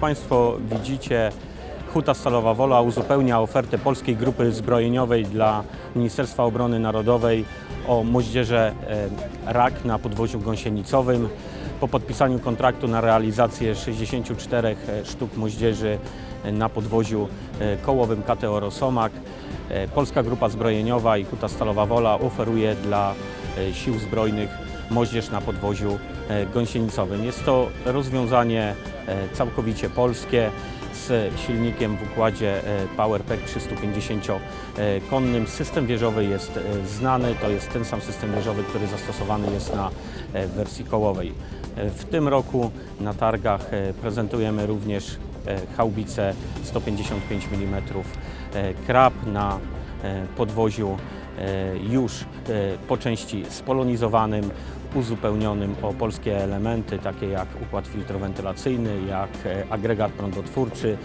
Państwo widzicie, Huta Stalowa Wola uzupełnia ofertę Polskiej Grupy Zbrojeniowej dla Ministerstwa Obrony Narodowej o moździerze e, RAK na podwoziu gąsienicowym. Po podpisaniu kontraktu na realizację 64 sztuk moździerzy e, na podwoziu e, kołowym KTO Rosomak, e, Polska Grupa Zbrojeniowa i Huta Stalowa Wola oferuje dla e, Sił Zbrojnych moździerz na podwoziu e, gąsienicowym. Jest to rozwiązanie e, całkowicie polskie z silnikiem w układzie e, PowerPack 350-konnym. System wieżowy jest znany, to jest ten sam system wieżowy, który zastosowany jest na wersji kołowej. W tym roku na targach prezentujemy również haubicę 155 mm krab na podwoziu już po części spolonizowanym, uzupełnionym o polskie elementy, takie jak układ filtrowentylacyjny, jak e, agregat prądotwórczy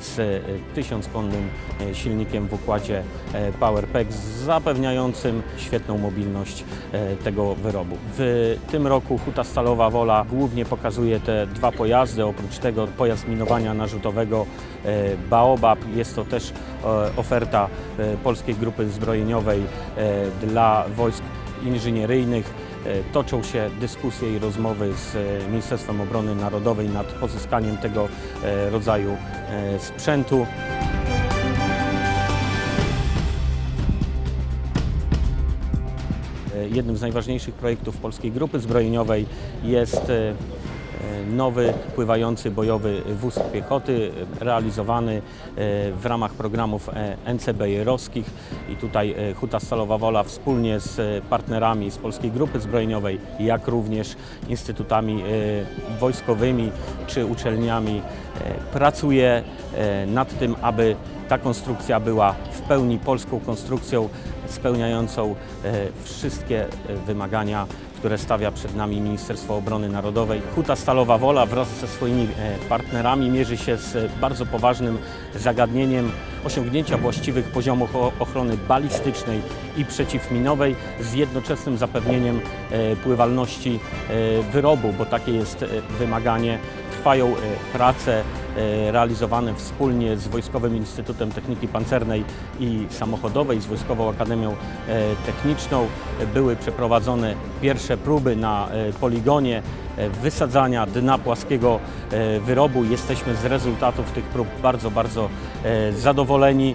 z e, 1000-konnym e, silnikiem w układzie e, PowerPack, zapewniającym świetną mobilność e, tego wyrobu. W tym roku Huta Stalowa Wola głównie pokazuje te dwa pojazdy, oprócz tego pojazd minowania narzutowego e, Baobab. Jest to też e, oferta e, Polskiej Grupy Zbrojeniowej e, dla wojsk inżynieryjnych. E, Toczą się dyskusje i rozmowy z e, Ministerstwem Obrony Narodowej nad pozyskaniem tego e, rodzaju sprzętu. Jednym z najważniejszych projektów Polskiej Grupy Zbrojeniowej jest nowy pływający bojowy wóz piechoty realizowany e, w ramach programów e, NCBR-owskich i tutaj e, Huta Stalowa Wola wspólnie z partnerami z Polskiej Grupy Zbrojeniowej, jak również instytutami wojskowymi czy uczelniami pracuje nad tym, aby ta konstrukcja była w pełni polską konstrukcją spełniającą e, wszystkie e, wymagania, które stawia przed nami Ministerstwo Obrony Narodowej. Huta Stalowa Wola wraz ze swoimi e, partnerami mierzy się z bardzo poważnym zagadnieniem osiągnięcia właściwych poziomów ochrony balistycznej i przeciwminowej z jednoczesnym zapewnieniem pływalności wyrobu, bo takie jest wymaganie. Trwają prace e, realizowane wspólnie z Wojskowym Instytutem Techniki Pancernej i Samochodowej, z Wojskową Akademią e, Techniczną. Były przeprowadzone pierwsze próby na e, poligonie wysadzania dna płaskiego wyrobu. Jesteśmy z rezultatów tych prób bardzo, bardzo zadowoleni.